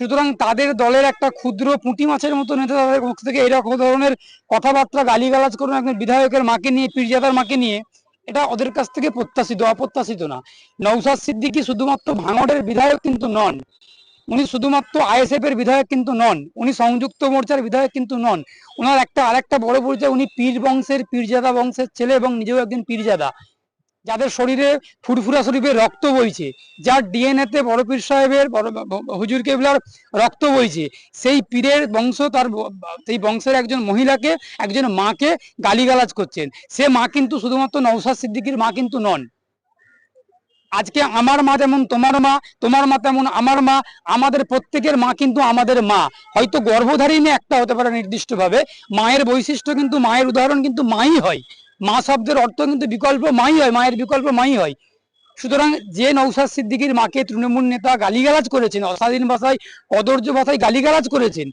সুতরাং তাদের দলের একটা ক্ষুদ্র পুঁটি মাছের মতো নেতা তাদের মুখ থেকে এরকম ধরনের কথাবার্তা গালিগালাজ করুন একজন বিধায়কের মাকে নিয়ে, পীরজাদার মাকে নিয়ে, এটা ওদের কাছ থেকে প্রত্যাশিত, অপ্রত্যাশিত না। নৌসাদ সিদ্দিকি শুধুমাত্র ভাঙড়ের বিধায়ক কিন্তু নন। উনি শুধুমাত্র আইএসএফ এর বিধায়ক কিন্তু নন। উনি সংযুক্ত মোর্চার বিধায়ক কিন্তু নন। ওনার একটা আরেকটা বড় পরিচয়, উনি পীর বংশের পীরজাদা বংশের ছেলে এবং নিজেও একজন পীরজাদা। যাদের শরীরে ফুরফুরা শরীফের রক্ত বইছে, যার ডিএনএ তে বড় পীর সাহেবের হুজুর কেবলার রক্ত বইছে, সেই পীরের বংশ তার সেই বংশের একজন মহিলাকে, একজন মাকে গালিগালাজ করছেন। সে মা কিন্তু শুধুমাত্র নৌসাদ সিদ্দিকীর মা কিন্তু নন। আজকে আমার মা যেমন তোমার মা তোমার মা তেমন আমার মা, আমাদের প্রত্যেকের মা কিন্তু আমাদের মা। হয়তো গর্ভধারিণী একটা হতে পারে নির্দিষ্টভাবে, মায়ের বৈশিষ্ট্য কিন্তু, মায়ের উদাহরণ কিন্তু মাই হয়। মা শব্দের অর্থ কিন্তু বিকল্প মাই হয়, মায়ের বিকল্প মাই হয়। সুতরাং যে নৌসাদ সিদ্দিকীর মাকে তৃণমূল নেতা গালিগালাজ করেছেন অশালীন ভাষায় কদর্য ভাষায় গালিগালাজ করেছেন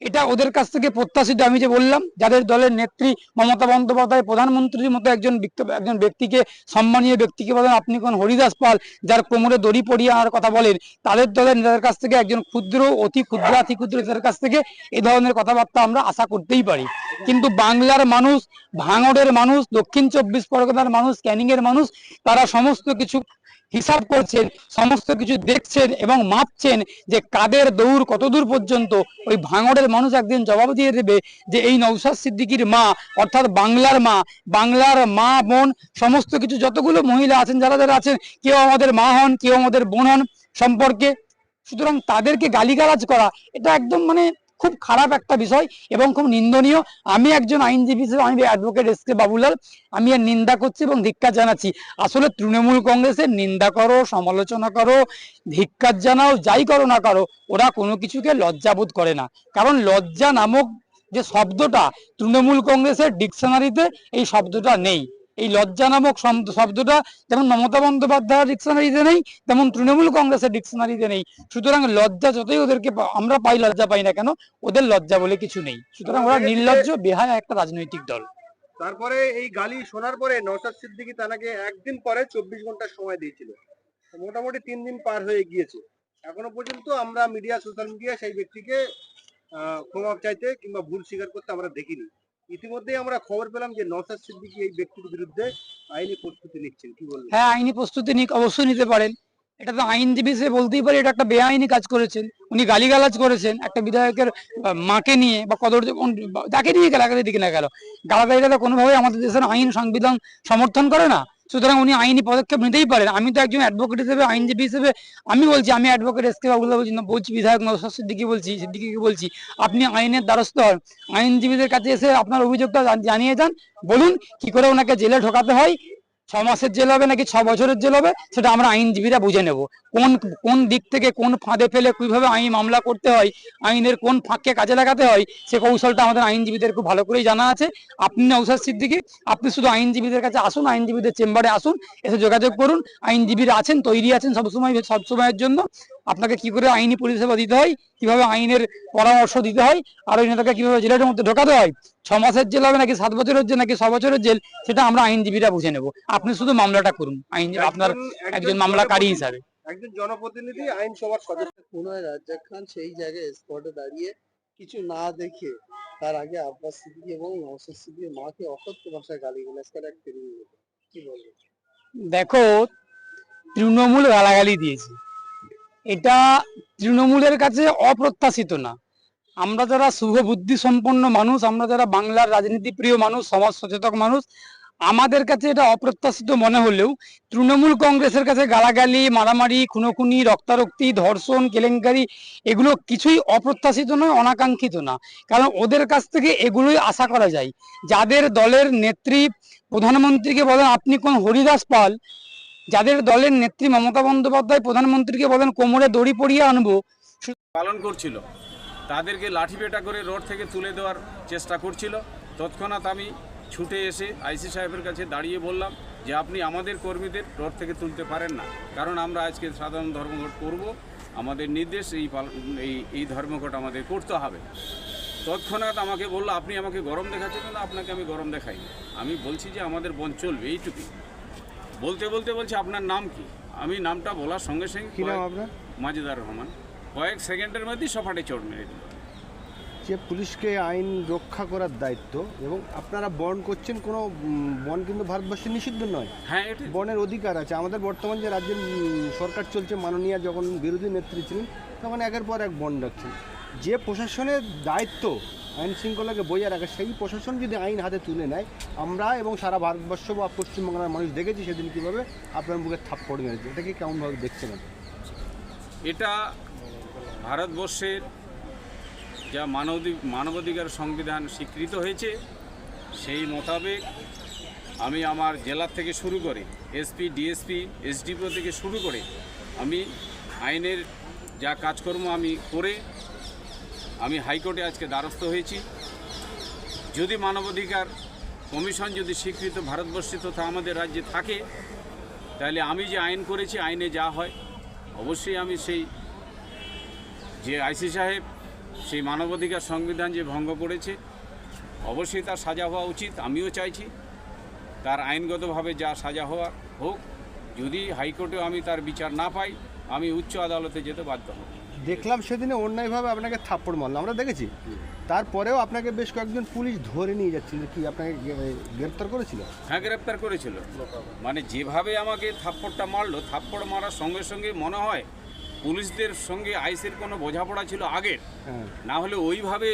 এটা ওদের কাছ থেকে প্রত্যাশিত, আমি যে বললাম, যাদের দলের নেত্রী মমতা বন্দ্যোপাধ্যায় প্রধানমন্ত্রীর মতো একজন একজন ব্যক্তিকে সম্মানীয় ব্যক্তিকে বলেন, আপনি কোন হরিদাস পাল, যার কোমরে দড়ি পরিয়ে আনার কথা বলেন, তাদের দলের নেতাদের কাছ থেকে একজন ক্ষুদ্র, অতি ক্ষুদ্র অতি ক্ষুদ্র নেতাদের কাছ থেকে এ ধরনের কথাবার্তা আমরা আশা করতেই পারি। কিন্তু বাংলার মানুষ, ভাঙড়ের মানুষ, দক্ষিণ চব্বিশ পরগনার মানুষ ক্যানিং এর মানুষ, তারা সমস্ত কিছু হিসাব করছেন, সমস্ত কিছু দেখছেন এবং মাপছেন যে কাদের দৌড় কতদূর পর্যন্ত, ওই ভাঙড়ের মানুষ একদিন জবাব দিয়ে দেবে যে এই নৌসাদ সিদ্দিকির মা, অর্থাৎ বাংলার মা বাংলার মা বোন, সমস্ত কিছু যতগুলো মহিলা আছেন, যারা যারা আছেন, কেউ আমাদের মা হন, কেউ আমাদের বোন হন সম্পর্কে। সুতরাং তাদেরকে গালিগালাজ করা, এটা একদম মানে খুব খারাপ একটা বিষয় এবং খুব নিন্দনীয়। আমি একজন আইনজীবী হিসেবে, আমি অ্যাডভোকেট এস কে বাবুলাল, আমি এর নিন্দা করছি এবং ধিক্কার জানাচ্ছি। আসলে তৃণমূল কংগ্রেসের নিন্দা করো, সমালোচনা করো ধিক্কার জানাও, যাই করো না করো, ওরা কোনো কিছুকে লজ্জাবোধ করে না। কারণ লজ্জা নামক যে শব্দটা তৃণমূল কংগ্রেসের ডিকশনারিতে এই শব্দটা নেই। এই লজ্জা নামক শব্দটা যেমন মমতা বন্দ্যোপাধ্যায়ের ডিকশনারিতে নেই, তেমন তৃণমূল কংগ্রেসের ডিকশনারিতে নেই। সুতরাং লজ্জা যতই ওদেরকে আমরা পাই, লজ্জা পাই না কেন, ওদের লজ্জা বলে কিছু নেই। সুতরাং ওরা নির্লজ্জ, বেহায়া একটা রাজনৈতিক দল। তারপরে এই গালি শোনার পরে নওশাদ সিদ্দিকী তানাকে একদিন পরে চব্বিশ ঘণ্টা সময় দিয়েছিল। মোটামুটি তিন দিন পার হয়ে গিয়েছে। এখনও পর্যন্ত আমরা মিডিয়া, সোশ্যাল মিডিয়া সেই ব্যক্তিকে ক্ষমা চাইতে কিংবা ভুল স্বীকার করতে আমরা দেখিনি। ইতিমধ্যেই আমরা খবর পেলাম যে নওশাদ সিদ্দিকি এই ব্যক্তির বিরুদ্ধে আইনি প্রস্তুতি নিচ্ছেন। কি বলবেন? হ্যাঁ আইনি প্রস্তুতি অবশ্যই নিতে পারেন। এটা তো আইনজীবী সে বলতেই পারে, এটা একটা বেআইনি কাজ করেছেন। উনি গালিগালাজ করেছেন একটা বিধায়কের মাকে নিয়ে বা কদর যাকে নিয়ে গালাগালি দিকে না গেল। গালাগালিটা তো কোনোভাবেই আমাদের দেশের আইন, সংবিধান সমর্থন করে না। সুতরাং উনি আইনি পদক্ষেপ নিতেই পারেন। আমি তো একজন অ্যাডভোকেট হিসেবে, আইনজীবী হিসেবে, আমি বলছি, আমি অ্যাডভোকেট এস কে বলছি না বলছি, বিধায়ক নৌসাদ সিদ্দিকি বলছি, সিদ্দিকিকে বলছি, আপনি আইনের দ্বারস্থ হন। আইনজীবীদের কাছে এসে আপনার অভিযোগটা জানিয়ে যান। বলুন, কি করে ওনাকে জেলে ঢোকাতে হয় ছ মাসের জেল হবে নাকি ছ বছরের জেল হবে, সেটা আমরা আইনজীবীরা বুঝে নেব। কোন কোন দিক থেকে কোন ফাঁদে ফেলে কীভাবে আইন মামলা করতে হয়, আইনের কোন ফাঁককে কাজে লাগাতে হয়, সে কৌশলটা আমাদের আইনজীবীদের খুব ভালো করেই জানা আছে। আপনি নৌসাদ সিদ্দিকি, আপনি শুধু আইনজীবীদের কাছে আসুন, আইনজীবীদের চেম্বারে আসুন, এসে যোগাযোগ করুন। আইনজীবীরা আছেন, তৈরি আছেন সবসময় সবসময়ের জন্য। আপনাকে কি করে আইনি পরিষেবা দিতে হয়? কীভাবে আইনের পরামর্শ দিতে হয়? আর ওই নেতাকে কীভাবে জেলের মধ্যে ঢোকাতে হয়? ছ মাসের জেল হবে নাকি সাত বছরের জেল নাকি ছ বছরের জেল? সেটা আমরা আইনজীবীরা বুঝে নেব। আপনি শুধু মামলাটা করুন। আইন আপনার একজন- মামলাকারী হিসাবে। একজন জনপ্রতিনিধি আইনসভার সদস্য। পুনরায় রাজ্জাক খান সেই জায়গায় স্পটে দাঁড়িয়ে কিছু না দেখে তার আগে আব্বাস সিদ্দিকী এবং নওশাদ সিদ্দিকীর মাকে অকথ্য ভাষায় গালি গালাজ করে এক কি বলব দেখো তৃণমূল গালাগালি দিয়েছে। এটা তৃণমূলের কাছে অপ্রত্যাশিত না। আমরা যারা শুভ বুদ্ধি সম্পন্ন মানুষ, আমরা যারা বাংলার রাজনীতি প্রিয় মানুষ, সমাজ সচেতক মানুষ, আমাদের কাছে এটা অপ্রত্যাশিত মনে হলেও তৃণমূল কংগ্রেসের কাছে গালাগালি, মারামারি, খুনোখুনি, রক্তারক্তি, ধর্ষণ, কেলেঙ্কারি, এগুলো কিছুই অপ্রত্যাশিত নয়, অনাকাঙ্ক্ষিত না। কারণ ওদের কাছ থেকে এগুলোই আশা করা যায়। যাদের দলের নেত্রী প্রধানমন্ত্রীকে বলেন, আপনি কোন হরিদাস পাল যাদের দলের নেত্রী মমতা বন্দ্যোপাধ্যায় প্রধানমন্ত্রীকে বলেন, কোমরে দড়ি পরিয়ে আনব। পালন করছিল। তাদেরকে লাঠি পেটা করে রোড থেকে তুলে দেওয়ার চেষ্টা করছিল। তৎক্ষণাৎ আমি ছুটে এসে আইসি সাহেবের কাছে দাঁড়িয়ে বললাম যে, আপনি আমাদের কর্মীদের রোড থেকে তুলতে পারেন না। কারণ আমরা আজকে সাধারণ ধর্মঘট করব। আমাদের নির্দেশ এই এই এই ধর্মঘট আমাদের করতে হবে। তৎক্ষণাৎ আমাকে বলল, আপনি আমাকে গরম দেখাচ্ছেন না, আপনাকে আমি গরম দেখাই আমি বলছি যে, আমাদের বন চলবে এইটুকুই। বলতে বলতে বলছে আপনার নাম কি? আমি নামটা বলার সঙ্গে সঙ্গে কি নাম আপনার? মাজেদার রহমান। কয়েক সেকেন্ডের মধ্যেই সফাটে চোট মেরে দিল। যে পুলিশকে আইন রক্ষা করার দায়িত্ব এবং আপনারা বন করছেন কোনো বন কিন্তু ভারতবর্ষে নিষিদ্ধ নয়। হ্যাঁ বনের অধিকার আছে। আমাদের বর্তমান যে রাজ্যের সরকার চলছে মাননীয় যখন বিরোধী নেত্রী ছিলেন তখন একের পর এক বন রাখছেন যে প্রশাসনের দায়িত্ব আইন শৃঙ্খলাকে বজায় রাখা, সেই প্রশাসন যদি আইন হাতে তুলে নেয়, আমরা এবং সারা ভারতবর্ষ বা পশ্চিমবাংলার মানুষ দেখেছি সেদিন কীভাবে আপনার মুখে থাপ্পড় মেরেছে এটাকে কেমনভাবে দেখছেন? এটা ভারতবর্ষের যা মানবাধি মানবাধিকার সংবিধান স্বীকৃত হয়েছে, সেই মোতাবেক আমি আমার জেলা থেকে শুরু করে, এসপি, ডিএসপি, এসডিপিও থেকে শুরু করে, আমি আইনের যা কাজকর্ম আমি করে আমি হাইকোর্টে আজকে দ্বারস্থ হয়েছি। যদি মানবাধিকার কমিশন যদি স্বীকৃত ভারতবর্ষে তথা আমাদের রাজ্যে থাকে, তাহলে আমি যে আইন করেছি, আইনে যা হয়, অবশ্যই আমি সেই যে আইসি সাহেব, সেই মানবাধিকার সংবিধান যে ভঙ্গ করেছে, অবশ্যই তার সাজা হওয়া উচিত, আমিও চাইছি তার আইনগতভাবে যা সাজা হওয়া হোক। যদি হাইকোর্টেও আমি তার বিচার না পাই, আমি উচ্চ আদালতে যেতে বাধ্য হব। দেখলাম সেদিনে অন্যায়ভাবে আপনাকে থাপ্পড় মারলো আমরা দেখেছি। তারপরেও আপনাকে বেশ কয়েকজন পুলিশ ধরে নিয়ে যাচ্ছিল কি আপনাকে গ্রেপ্তার করেছিল? হ্যাঁ গ্রেপ্তার করেছিল। মানে যেভাবে আমাকে থাপ্পড়টা মারলো থাপ্পড় মারার সঙ্গে সঙ্গে মনে হয় পুলিশদের সঙ্গে আইসের কোনো বোঝাপড়া ছিল আগের। হ্যাঁ। না হলে ওইভাবে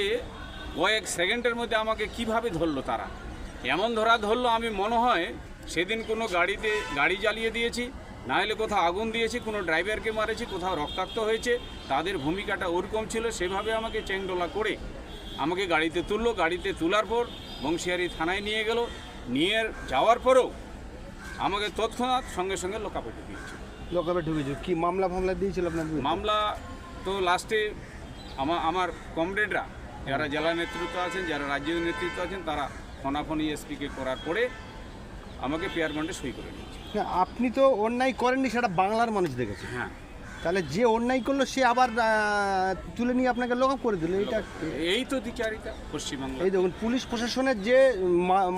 কয়েক সেকেন্ডের মধ্যে আমাকে কীভাবে ধরলো তারা? এমন ধরা ধরলো আমি মনে হয় সেদিন কোনো গাড়িতে গাড়ি জ্বালিয়ে দিয়েছি। না হলে কোথাও আগুন দিয়েছি কোনো ড্রাইভারকে মারেছি কোথাও রক্তাক্ত হয়েছে তাদের ভূমিকাটা ওরকম ছিল সেভাবে আমাকে চেংডোলা করে আমাকে গাড়িতে তুললো গাড়িতে তোলার পর বংশিয়ারি থানায় নিয়ে গেল নিয়ে যাওয়ার পরেও আমাকে তৎক্ষণাৎ সঙ্গে সঙ্গে লোকাপটে দিয়েছে। লোকাবে ঢুকেছিল কি মামলা ফামলা দিয়েছিল আপনার মামলা তো লাস্টে আমার আমার কমরেডরা যারা জেলা নেতৃত্ব আছেন যারা রাজ্য নেতৃত্ব আছেন তারা ফোনাফোনি এসপিকে করার পরে আমাকে পেয়ার বন্ডে সই করে নিয়েছে। না, আপনি তো অন্যায় করেননি সেটা বাংলার মানুষ দেখেছে। হ্যাঁ। তাহলে যে অন্যায় করল সে আবার তুলে নিয়ে আপনাকে লোকাপ করে দিল এইটা এই তো দ্বিচারিতা পশ্চিমবঙ্গ এই দেখুন পুলিশ প্রশাসনের যে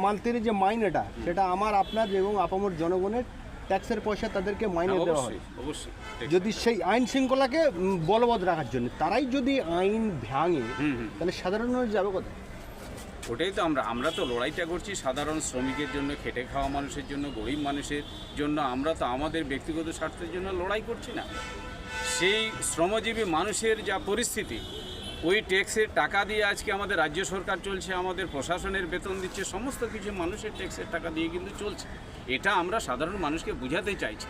মালতির যে মাইনেটা সেটা আমার আপনার এবং আপামর জনগণের ট্যাক্সের পয়সা তাদেরকে মাইনে দেওয়া হয়। অবশ্যই যদি সেই আইন শৃঙ্খলাকে বলবৎ রাখার জন্য তারাই যদি আইন ভাঙে তাহলে সাধারণ মানুষ যাবে কোথায়? ওটাই তো আমরা আমরা তো লড়াইটা করছি সাধারণ শ্রমিকের জন্য, খেটে খাওয়া মানুষের জন্য, গরিব মানুষের জন্য, আমরা তো আমাদের ব্যক্তিগত স্বার্থের জন্য লড়াই করছি না। সেই শ্রমজীবী মানুষের যা পরিস্থিতি, ওই ট্যাক্সের টাকা দিয়ে আজকে আমাদের রাজ্য সরকার চলছে, আমাদের প্রশাসনের বেতন দিচ্ছে, সমস্ত কিছু মানুষের ট্যাক্সের টাকা দিয়ে কিন্তু চলছে। এটা আমরা সাধারণ মানুষকে বুঝাতে চাইছি।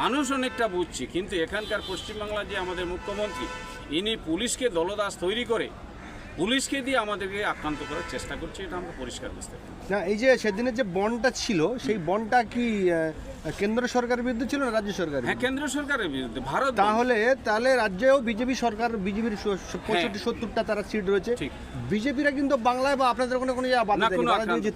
মানুষ অনেকটা বুঝছি, কিন্তু এখানকার পশ্চিমবাংলার যে আমাদের মুখ্যমন্ত্রী, ইনি পুলিশকে দলদাস তৈরি করে পুলিশকে দিয়ে আমাদেরকে আক্রান্ত করার চেষ্টা করছে এটা আমরা পরিষ্কার বুঝতে পারি না এই যে সেদিনের যে বনটা ছিল সেই বনটা কি কেন্দ্র সরকারের বিরুদ্ধে ছিল না রাজ্য সরকার হ্যাঁ কেন্দ্র সরকারের বিরুদ্ধে ভারত তাহলে তাহলে রাজ্যেও বিজেপি সরকার বিজেপির পঁয়ষট্টি সত্তরটা তারা সিট রয়েছে। বিজেপিরা কিন্তু বাংলায় বা আপনাদের ওখানে কোনো। কোনো দিয়েছে